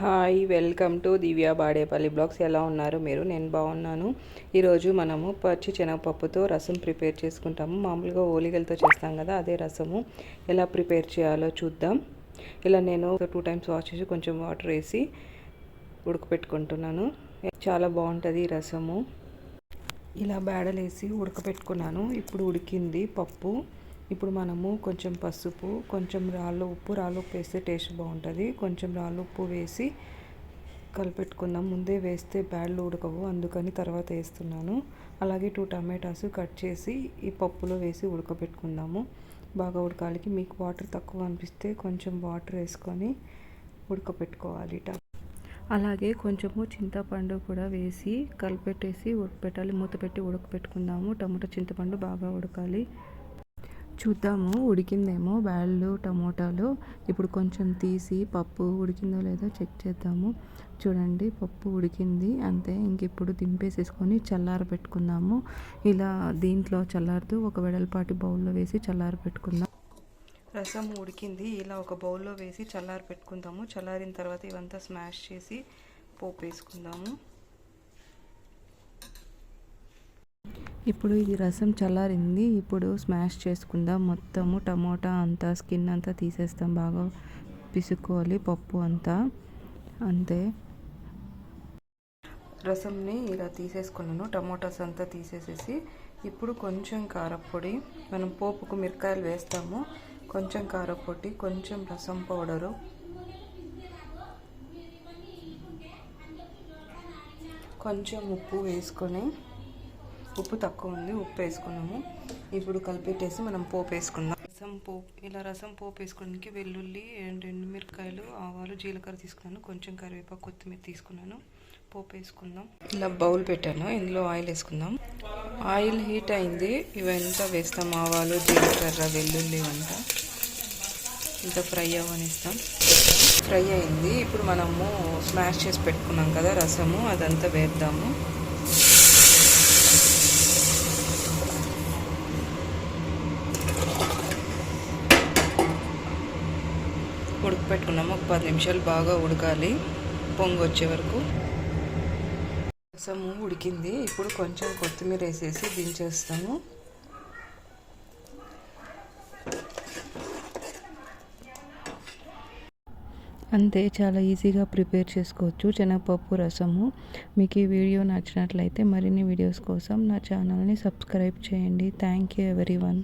Hi welcome to Divya Badepalli blogs. ఎలా ఉన్నారు మీరు? నేను బాగున్నాను. ఈరోజు మనము పచ్చి శనగపప్పుతో రసం ప్రిపేర్ చేసుకుంటాము. మామూలుగా ఓలిగలతో చేస్తాం కదా అదే రసము. ఎలా ప్రిపేర్ చేయాలో చూద్దాం. ఇలా నేను టూ టైమ్స్ వాష్ చేసి కొంచెం వాటర్ వేసి ఉడకపెట్టుకుంటున్నాను. చాలా బాగుంటుంది ఈ రసము. ఇలా బేడలేసి ఉడకపెట్టుకున్నాను. ఇప్పుడు ఉడికింది పప్పు. ఇప్పుడు మనము కొంచెం పసుపు కొంచెం రాళ్ళు ఉప్పు రాళ్ళు ఉప్పు వేస్తే టేస్ట్ బాగుంటుంది. కొంచెం రాళ్ళు ఉప్పు వేసి కలిపెట్టుకుందాం ముందే వేస్తే బ్యాడ్లు ఉడకవు అందుకని తర్వాత వేస్తున్నాను. అలాగే టూ టమాటాస్ కట్ చేసి ఈ పప్పులో వేసి ఉడకబెట్టుకుందాము. బాగా ఉడకాలికి. మీకు వాటర్ తక్కువ అనిపిస్తే కొంచెం వాటర్ వేసుకొని ఉడకపెట్టుకోవాలి అలాగే కొంచెము చింతపండు కూడా వేసి కలిపెట్టేసి ఉడకపెట్టాలి మూత పెట్టి ఉడకపెట్టుకుందాము టమాటో చింతపండు బాగా ఉడకాలి. చూద్దాము ఉడికిందేమో బ్యాళ్ళు టమోటాలు. ఇప్పుడు కొంచెం తీసి పప్పు ఉడికిందో లేదో చెక్ చేద్దాము. చూడండి పప్పు ఉడికింది. అంతే ఇంక ఇప్పుడు దింపేసేసుకొని చల్లార పెట్టుకుందాము. ఇలా దీంట్లో చల్లారుతూ ఒక వెడల్పాటి బౌల్లో వేసి చల్లార పెట్టుకుందాం. రసం ఉడికింది. ఇలా ఒక బౌల్లో వేసి చల్లారి పెట్టుకుందాము. చల్లారిన తర్వాత ఇవంతా స్మాష్ చేసి పోపు వేసుకుందాము ఇప్పుడు ఇది రసం చల్లారింది. ఇప్పుడు స్మాష్ చేసుకుందాం. మొత్తము టమోటా అంతా స్కిన్ అంతా తీసేస్తాం. బాగా పిసుక్కోవాలి పప్పు అంతా. అంతే. రసంని ఇలా తీసేసుకున్నాను. టమోటాస్ అంతా తీసేసేసి ఇప్పుడు కొంచెం కారపొడి మనం పోపుకు మిరకాయలు వేస్తాము. కొంచెం కారపొడి కొంచెం రసం పౌడరు. కొంచెం ఉప్పు వేసుకొని ఉప్పు తక్కువ ఉంది ఉప్పు వేసుకున్నాము. ఇప్పుడు కలిపెట్టేసి మనం పోపు వేసుకుందాం. రసం పోపు ఇలా రసం పోపు వేసుకోవడానికి వెల్లుల్లి అండ్ ఎండుమిరకాయలు ఆవాలు జీలకర్ర తీసుకున్నాను. కొంచెం కరివేపాకు కొత్తిమీర తీసుకున్నాను. పోపు వేసుకుందాం. ఇలా బౌల్ పెట్టాను. ఇందులో ఆయిల్ వేసుకుందాం. ఆయిల్ హీట్ అయింది. ఇవంతా వేస్తాం. ఆవాలు జీలకర్ర వెల్లుల్లి అంతా ఇంకా ఫ్రై అవ్వనిస్తాం. ఫ్రై అయింది. ఇప్పుడు మనము స్మాష్ చేసి పెట్టుకున్నాం కదా రసము. అదంతా వేద్దాము. ఉడకపెట్టుకున్నాము. ఒక పది నిమిషాలు బాగా ఉడకాలి. పొంగు వచ్చే వరకు. రసము ఉడికింది. ఇప్పుడు కొంచెం కొత్తిమీర వేసేసి దించేస్తాము. అంతే చాలా ఈజీగా ప్రిపేర్ చేసుకోవచ్చు శనగపప్పు రసము. మీకు ఈ వీడియో నచ్చినట్లయితే మరిన్ని వీడియోస్ కోసం నా ఛానల్ని సబ్స్క్రైబ్ చేయండి. Thank you every one